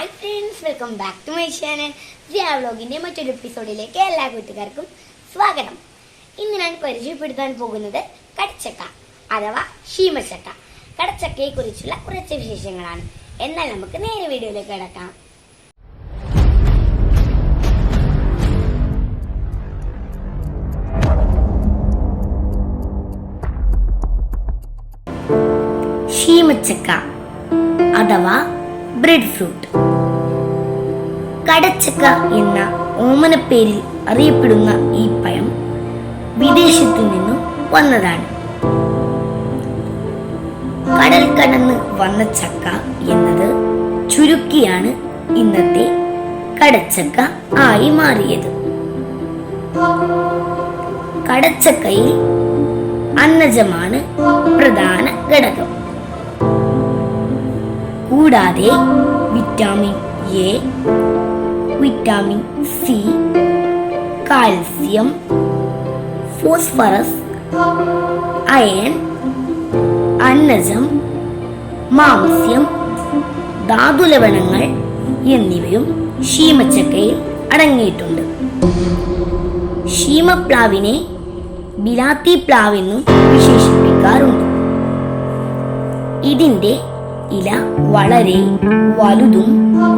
Hi friends welcome back to my channel Jiya വ്ളോഗിന്റെ മറ്റൊരു എപ്പിസോഡിലേക്ക് എല്ലാ കൂട്ടുകാർക്കും സ്വാഗതം. ഇന്ന് ഞാൻ പരിചയപ്പെടുത്താൻ പോകുന്നത് കടച്ചക്ക അഥവാ ഷീമച്ചക്ക കടച്ചക്കയെക്കുറിച്ചുള്ള കുറച്ച് വിശേഷങ്ങളാണ്. എന്നാൽ നമുക്ക് നേരെ വീഡിയോയിലേക്ക് കിടക്കാം. ശീമച്ചക്ക അഥവാ ബ്രെഡ് ഫ്രൂട്ട് കടച്ചക്ക എന്ന ഓമനപ്പേരിൽ അറിയപ്പെടുന്ന ഈ പഴം വിദേശത്തു നിന്നും വന്നതാണ്. കടൽ കടന്ന് വന്ന ചക്ക എന്നത് ചുരുക്കിയാണ് ഇന്നത്തെ കടച്ചക്ക ആയി മാറിയത്. കടച്ചക്കയിൽ അന്നജമാണ് പ്രധാന ഘടകം. കൂടാതെ vitamin A vitamin C calcium phosphorus iron അന്നജം മാംസ്യം ധാതുലവണങ്ങൾ എന്നിവയും ഷീമച്ചക്കയിൽ അടങ്ങിയിട്ടുണ്ട്. ഷീമപ്ലാവിനെ ബിലാത്തി പ്ലാവെന്നും വിശേഷിപ്പിക്കാറുണ്ട്. ഇതിന്റെ ഇല വളരെ വലുതും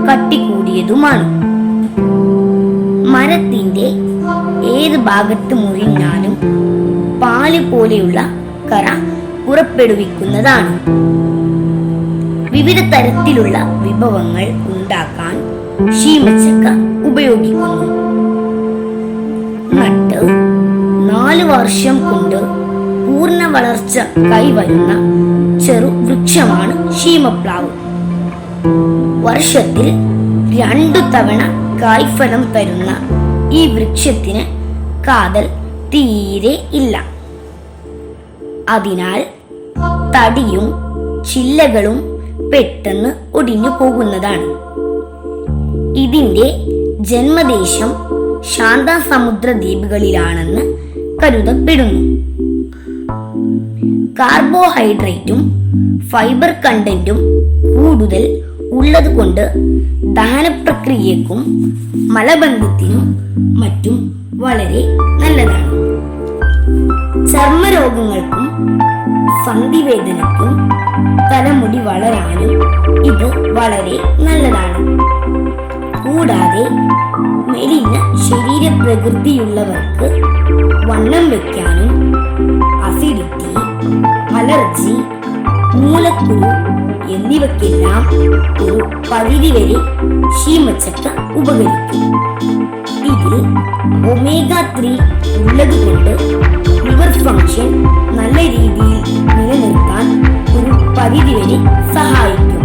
കട്ടികൂടിയതുമാണ്. മരത്തിന്റെ ഏത് ഭാഗത്ത് മുഴിഞ്ഞാലും പാൽ പോലെയുള്ള കറ പുറപ്പെടുവിക്കുന്നതാണ്. വിവിധ തരത്തിലുള്ള വിഭവങ്ങൾ ഉണ്ടാക്കാൻ ഷീമച്ചക്ക ഉപയോഗിക്കുന്നു. നട്ട് നാല് വർഷം കൊണ്ട് പൂർണ വളർച്ച കൈവരുന്ന ചെറു വൃക്ഷമാണ് ശീമപ്ലാവ്. വർഷത്തിൽ രണ്ടു തവണ കായ്ഫലം തരുന്ന ഈ വൃക്ഷത്തിന് കാതൽ തീരെ ഇല്ല. അതിനാൽ തടിയും ചില്ലകളും പെട്ടെന്ന് ഒടിഞ്ഞു പോകുന്നതാണ്. ഇതിന്റെ ജന്മദേശം ശാന്ത സമുദ്ര ദ്വീപുകളിലാണെന്ന് കരുതപ്പെടുന്നു. കാർബോഹൈഡ്രേറ്റും ഫൈബർ കണ്ടന്റും കൂടുതൽ ഉള്ളതുകൊണ്ട് ദഹനപ്രക്രിയക്കും മലബന്ധത്തിനും മറ്റും വളരെ നല്ലതാണ്. ചർമ്മരോഗങ്ങൾക്കും സന്ധിവേദനക്കും തലമുടി വളരാനും ഇത് വളരെ നല്ലതാണ്. കൂടാതെ മെലിഞ്ഞ ശരീരപ്രകൃതിയുള്ളവർക്ക് വണ്ണം വെക്കാനും മൂലക്കുരു എന്നിവക്കെല്ലാം ഒരു പരിധി വരെ ക്ഷീമച്ചക്ക ഉപകരിക്കും. ഇതിൽ ഒമേഗ ത്രീ ഉള്ളതുകൊണ്ട് ലിവർ ഫംഗ്ഷൻ നല്ല രീതിയിൽ നിലനിർത്താൻ ഒരു പരിധി വരെ സഹായിക്കും.